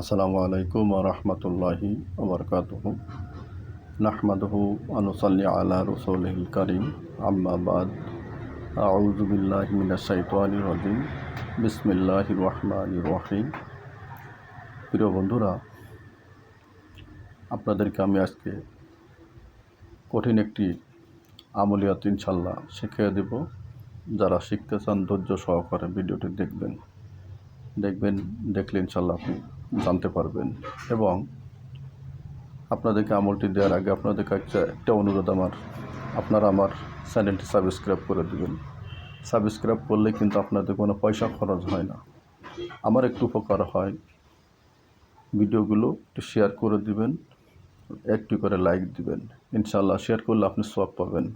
আসসালামু আলাইকুম রহমতুল্লাহি ওবরকাতুহু। নাহমাদহু আনুসাল্লি আলা রসুলহিল করিম। আম্মা বাদ। আউযু বিল্লাহি মিনাশ শাইতানির রাজিম। বিসমিল্লাহির রহমানির রহিম। প্রিয় বন্ধুরা, আপনাদেরকে আমি আজকে কঠিন একটি আমলিয়াত ইনশাল্লাহ শিখিয়ে দেব। যারা শিখতে চান ধৈর্য সহকারে ভিডিওটি দেখবেন। দেখবেন, দেখলে ইনশাল্লাহ আপনি জানতে পারবেন। এবং আপনাদেরকে আমলটি দেওয়ার আগে আপনাদের কাছে একটা অনুরোধ আমার, আপনারা আমার চ্যানেলটি সাবস্ক্রাইব করে দেবেন। সাবস্ক্রাইব করলে কিন্তু আপনাদের কোনো পয়সা খরচ হয় না। আমার একটু উপকার হয়, ভিডিওগুলো একটু শেয়ার করে দিবেন, একটু করে লাইক দিবেন। ইনশাল্লাহ শেয়ার করলে আপনি সব পাবেন।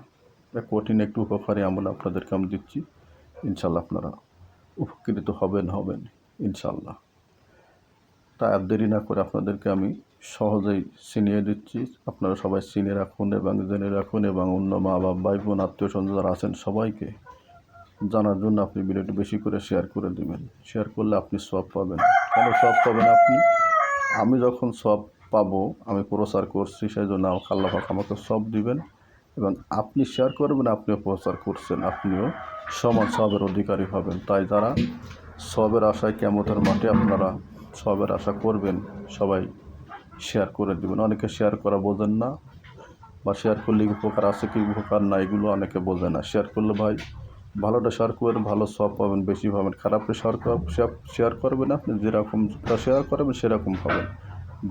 কঠিন একটু উপকারী আমল আপনাদেরকে আমি দিচ্ছি। ইনশাল্লাহ আপনারা উপকৃত হবেন হবেন। ইনশাল্লাহ তাই আর দেরি না করে আপনাদেরকে আমি সহজেই চিনিয়ে দিচ্ছি। আপনারা সবাই চিনে রাখুন এবং জেনে রাখুন এবং অন্য মা বাবা ভাই বোন, আত্মীয় স্বজন যারা আছেন সবাইকে জানার জন্য আপনি ভিডিওটি বেশি করে শেয়ার করে দেবেন। শেয়ার করলে আপনি সব পাবেন। কেন সব পাবেন আপনি? আমি যখন সব পাবো, আমি প্রচার করছি সেই জন্য আমাকে আল্লাহ পাক আমাকে সব দিবেন এবং আপনি শেয়ার করবেন, আপনিও প্রচার করছেন, আপনিও সমান সবের অধিকারী হবেন। তাই যারা সবের আশায় কেমতের মাঠে আপনারা সবের আশা করবেন, সবাই শেয়ার করে দেবেন। অনেকে শেয়ার করা বোঝেন না বা শেয়ার করলে উপকার আছে কি উপকার না, এগুলো অনেকে বোঝে না। শেয়ার করলে ভাই ভালোটা শেয়ার করবেন, ভালো সব পাবেন, বেশি পাবেন, খারাপটা শেয়ার শেয়ার করবেন আপনি, যেরকমটা শেয়ার করবেন সেরকম পাবেন।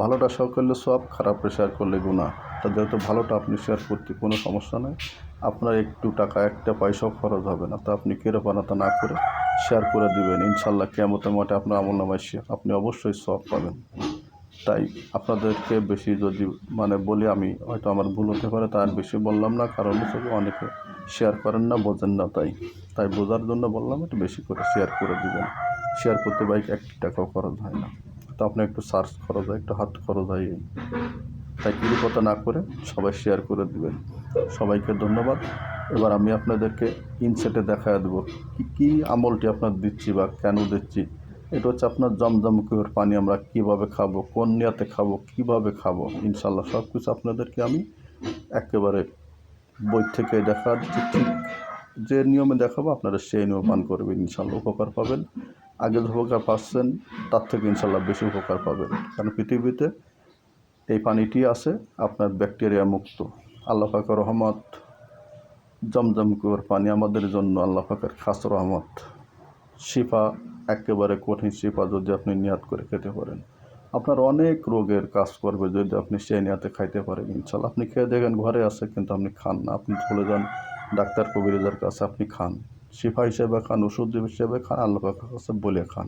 ভালোটা শেয়ার করলে সব, খারাপটা শেয়ার করলে গুণা তা যেহেতু ভালোটা আপনি শেয়ার করতে কোনো সমস্যা নেই। আপনার একটু টাকা, একটা পয়সাও খরচ হবে না। তো আপনি কেরোপানাতা না করে শেয়ার করে দিবেন। ইনশাল্লাহ কেমতের মাঠে আপনার আমল নামায় আপনি অবশ্যই সব পাবেন। তাই আপনাদেরকে বেশি যদি মানে বলি আমি, হয়তো আমার ভুল হতে পারে তার বেশি বললাম না, কারণ হচ্ছে অনেকে শেয়ার করেন না, বোঝেন না তাই। তাই বোঝার জন্য বললাম, একটু বেশি করে শেয়ার করে দিবেন। শেয়ার করতে বাইক একটি টাকাও খরচ হয় না। তো আপনার একটু সার্চ খরচ হয়, একটু হাত খরচ হয়। তাই কথা না করে সবাই শেয়ার করে দিবেন। সবাইকে ধন্যবাদ। এবার আমি আপনাদেরকে ইনসেটে দেখা দেবো কী কী আমলটি আপনার দিচ্ছি বা কেন দিচ্ছি। এটা হচ্ছে আপনার জমজম পানি আমরা কীভাবে খাব, কোন নিয়াতে খাব, কীভাবে খাব, ইনশাল্লাহ সব কিছু আপনাদেরকে আমি একেবারে বই থেকে দেখা ঠিক যে নিয়মে দেখাবো আপনারা সেই নিয়ম পান করবেন, ইনশাল্লাহ উপকার পাবেন। আগে উপকার পাচ্ছেন, তার থেকে ইনশাল্লাহ বেশি উপকার পাবেন। কারণ পৃথিবীতে এই পানিটি আছে, আপনার ব্যাকটেরিয়া মুক্ত। আল্লাহ পাকের রহমত, জমজম কুয়োর পানি আমাদের জন্য আল্লাহ পাকের খাস রহমত। শিফা, একেবারে কঠিন শিফা যদি আপনি নিয়াত করে খেতে পারেন। আপনার অনেক রোগের কাজ করবে যদি আপনি সেই নিয়াতে খাইতে পারেন ইনশাল্লাহ আপনি খেয়ে দেখেন ঘরে আছে কিন্তু আপনি খান না। আপনি চলে যান ডাক্তার কবিরাজার কাছে, আপনি খান। শিফা হিসেবে খান, ওষুধ হিসেবে খান, আল্লাহ পাকের কাছে বলে খান।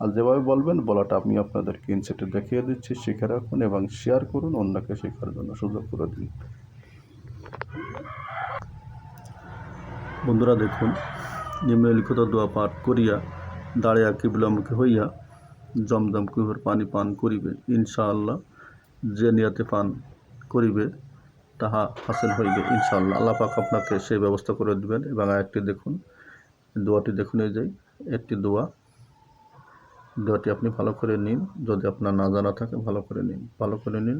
আর যেভাবে বলবেন, বলাটা আমি আপনাদেরকে ইনসেটে দেখিয়ে দিচ্ছি। শিখে রাখুন এবং শেয়ার করুন, অন্যকে শেখার জন্য সুযোগ করে দিন। বন্ধুরা দেখুন, নিম্নলিখিত দোয়া পাঠ করিয়া দাঁড়িয়া কিবলামুখী হইয়া জমজম কুহের পানি পান করিবে। ইনশাআল্লাহ, যে নিয়াতে পান করিবে, তাহা হাসিল হইবে ইনশাআল্লাহ। আল্লাহ পাক আপনাকে সেই ব্যবস্থা করে দিবেন এবং আরেকটি দেখুন, দোয়াটি দেখুন এই যাই একটি দোয়া। দোয়াটি আপনি ভালো করে নিন, যদি আপনার না জানা থাকে ভালো করে নিন, ভালো করে নিন।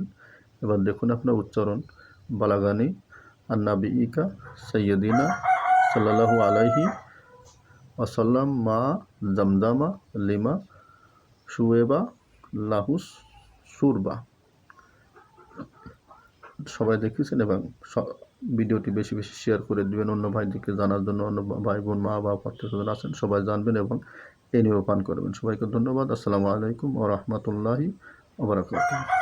এবার দেখুন আপনার উচ্চারণ, বালাগানি আর নাবি ইকা সৈয়দিনা সাল্লাহু আলাইহি আসাল্লাম মা জামদামা, লিমা সুয়েবা লাহুস, সুরবা। সবাই দেখেছেন এবং ভিডিওটি বেশি বেশি শেয়ার করে দিবেন। অন্য ভাইদেরকে জানার জন্য অন্য ভাই বোন মা বাবা আত্মীয় আছেন, সবাই জানবেন এবং এ নিয়েও পান করবেন। সবাইকে ধন্যবাদ। আসসালামু আলাইকুম ও রহমতুল্লাহি ওবরাকাতুহ